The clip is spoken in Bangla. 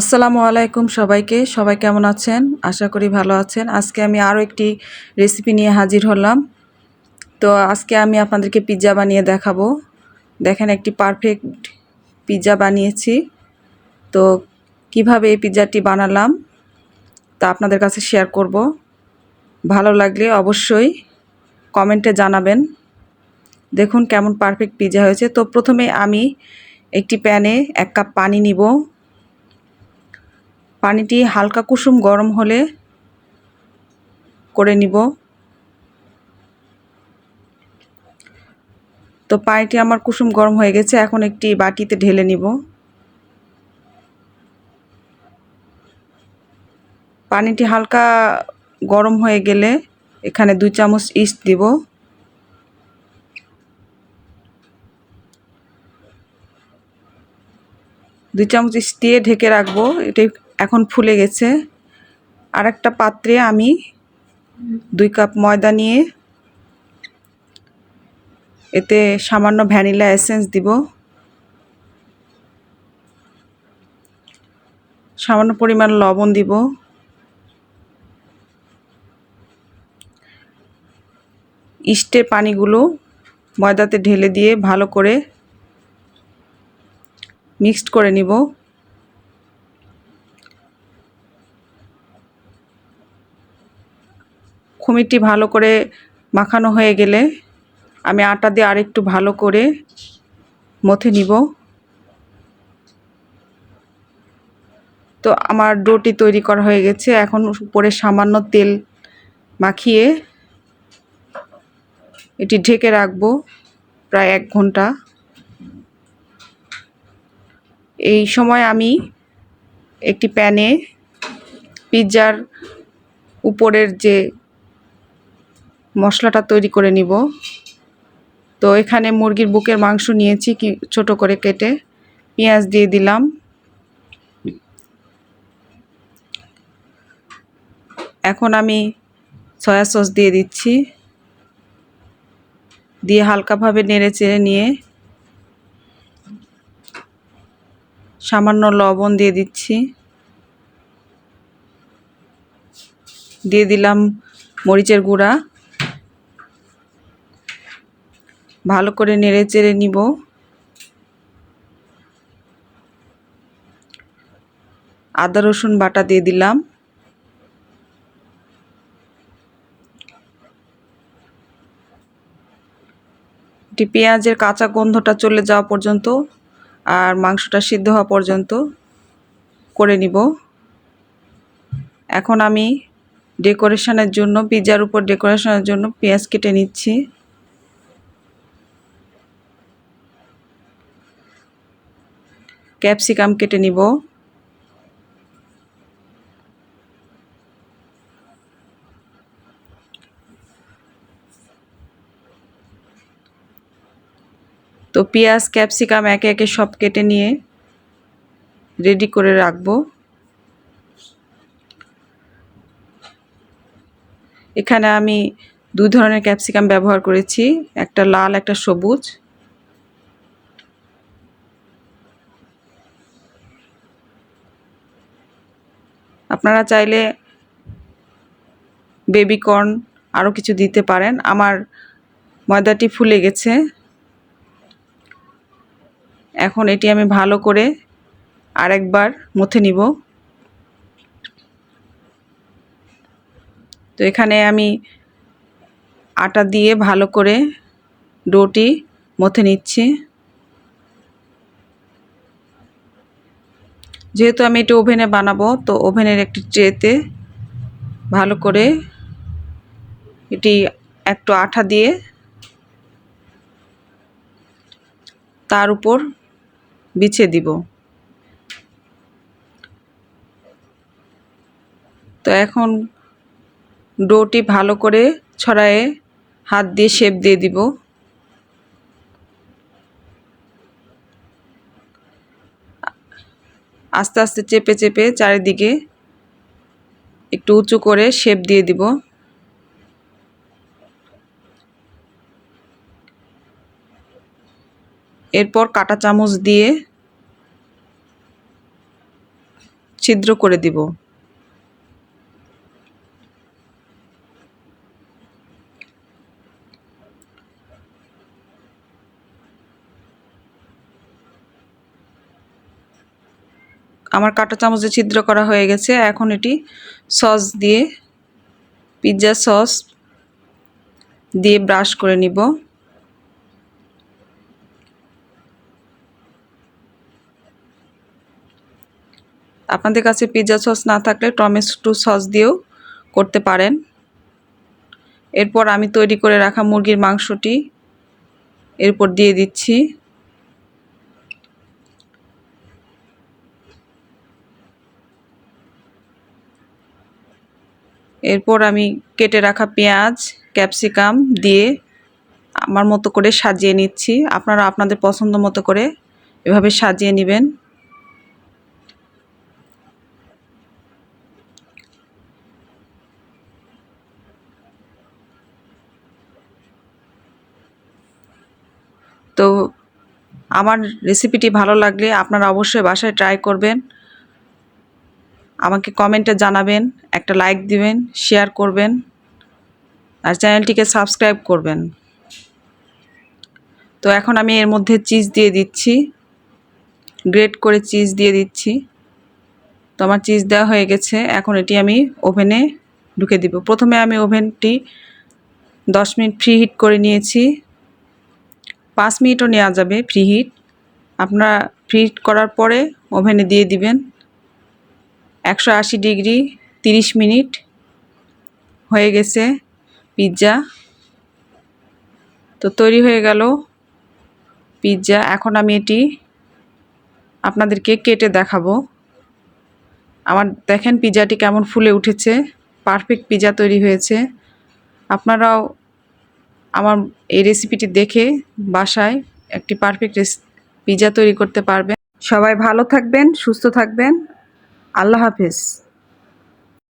আসসালামু আলাইকুম সবাইকে। সবাই কেমন আছেন? আশা করি ভালো আছেন। আজকে আমি আরও একটি রেসিপি নিয়ে হাজির হলাম। তো আজকে আমি আপনাদেরকে পিৎজা বানিয়ে দেখাবো। দেখেন একটি পারফেক্ট পিৎজা বানিয়েছি। তো কীভাবে এই পিৎজাটি বানালাম তা আপনাদের কাছে শেয়ার করব। ভালো লাগলে অবশ্যই কমেন্টে জানাবেন। দেখুন কেমন পারফেক্ট পিৎজা হয়েছে। তো প্রথমে আমি একটি প্যানে এক কাপ পানি নিব। পানিটি হালকা কুসুম গরম হলে করে নিব। তো পানিটি আমার কুসুম গরম হয়ে গেছে, এখন একটি বাটিতে ঢেলে নিব। পানিটি হালকা গরম হয়ে গেলে এখানে দুই চামচ ইস্ট দিব। দুই চামচ ইস্ট দিয়ে ঢেকে রাখব, এটি এখন ফুলে গেছে। আর একটা পাত্রে আমি দুই কাপ ময়দা নিয়ে এতে সামান্য ভ্যানিলা এসেন্স দিব। সামান্য পরিমাণ লবণ দিব। ইস্টের পানিগুলো ময়দাতে ঢেলে দিয়ে ভালো করে মিক্সড করে নিব। খুমিরটি ভালো করে মাখানো হয়ে গেলে আমি আটা দিয়ে আরেকটু ভালো করে মথে নিব। তো আমার ডোটি তৈরি করা হয়ে গেছে। এখন উপরে সামান্য তেল মাখিয়ে এটি ঢেকে রাখব প্রায় এক ঘণ্টা। এই সময় আমি একটি প্যানে পিৎজার উপরের যে মশলাটা তৈরি করে নিব। তো এখানে মুরগির বুকের মাংস নিয়েছি কি ছোট করে কেটে। পেঁয়াজ দিয়ে দিলাম। এখন আমি সয়া সস দিয়ে দিচ্ছি। দিয়ে হালকাভাবে নেড়ে চেড়ে নিয়ে সামান্য লবণ দিয়ে দিচ্ছি। দিয়ে দিলাম মরিচের গুঁড়া। ভালো করে নেড়ে চেড়ে নিব। আদা, রসুন বাটা দিয়ে দিলাম। এটি পেঁয়াজের কাঁচা গন্ধটা চলে যাওয়া পর্যন্ত আর মাংসটা সিদ্ধ হওয়া পর্যন্ত করে নিব। এখন আমি ডেকোরেশনের জন্য পিৎজার উপর ডেকোরেশনের জন্য পেঁয়াজ কেটে নিচ্ছি। ক্যাপসিকাম কেটে নিব। তো পেঁয়াজ, ক্যাপসিকাম একে একে সব কেটে নিয়ে রেডি করে রাখব। এখানে আমি দুই ধরনের ক্যাপসিকাম ব্যবহার করেছি, একটা লাল, একটা সবুজ। আপনারা চাইলে বেবিকর্ন আরও কিছু দিতে পারেন। আমার ময়দাটি ফুলে গেছে। এখন এটি আমি ভালো করে আরেকবার মুথে নিব। তো এখানে আমি আটা দিয়ে ভালো করে ডোটি মথে নিচ্ছি। যেহেতু আমি এটা ওভেনে বানাবো, তো ওভেনের একটি ট্রেতে ভালো করে এটি একটু আঠা দিয়ে তার উপর বিছিয়ে দিব। তো এখন ডোটি ভালো করে ছড়ায়ে হাত দিয়ে শেপ দিয়ে দিব। আস্তে আস্তে চেপে চেপে চারিদিকে একটু উঁচু করে শেপ দিয়ে দিব। এরপর কাটা চামচ দিয়ে ছিদ্র করে দিব। আমার কাঁটা চামচে ছিদ্র করা হয়ে গেছে। এখন এটি সস দিয়ে, পিৎজা সস দিয়ে ব্রাশ করে নিব। আপনাদের কাছে পিৎজা সস না থাকলে টমেটো সস দিয়েও করতে পারেন। এরপর আমি তৈরি করে রাখা মুরগির মাংসটি এরপর দিয়ে দিচ্ছি। এরপর আমি কেটে রাখা পেঁয়াজ, ক্যাপসিকাম দিয়ে আমার মতো করে সাজিয়ে নিচ্ছি। আপনারা আপনাদের পছন্দ মতো করে এভাবে সাজিয়ে নেবেন। তো আমার রেসিপিটি ভালো লাগলে আপনারা অবশ্যই বাসায় ট্রাই করবেন। আমাকে কমেন্টে জানাবেন, একটা লাইক দিবেন শেয়ার করবেন, আর চ্যানেলটিকে সাবস্ক্রাইব করবেন। তো এখন আমি এর মধ্যে চিজ দিয়ে দিচ্ছি গ্রেট করে চিজ দিয়ে দিচ্ছি। তো আমার চিজ দেওয়া হয়ে গেছে, এখন এটি আমি ওভেনে ঢুকে দিব। প্রথমে আমি ওভেনটি দশ মিনিট ফ্রি হিট করে নিয়েছি। পাঁচ মিনিটও নেওয়া যাবে ফ্রি হিট আপনারা ফ্রি হিট করার পরে ওভেনে দিয়ে দিবেন। একশো আশি ডিগ্রি তিরিশ মিনিট হয়ে গেছে পিৎজা। তো তৈরি হয়ে গেল পিৎজা। এখন আমি এটি আপনাদেরকে কেটে দেখাবো। আমার দেখেন পিৎজাটি কেমন ফুলে উঠেছে, পারফেক্ট পিৎজা তৈরি হয়েছে। আপনারাও আমার এই রেসিপিটি দেখে বাসায় একটি পারফেক্ট পিৎজা তৈরি করতে পারবেন। সবাই ভালো থাকবেন, সুস্থ থাকবেন। আল্লাহ হাফেজ।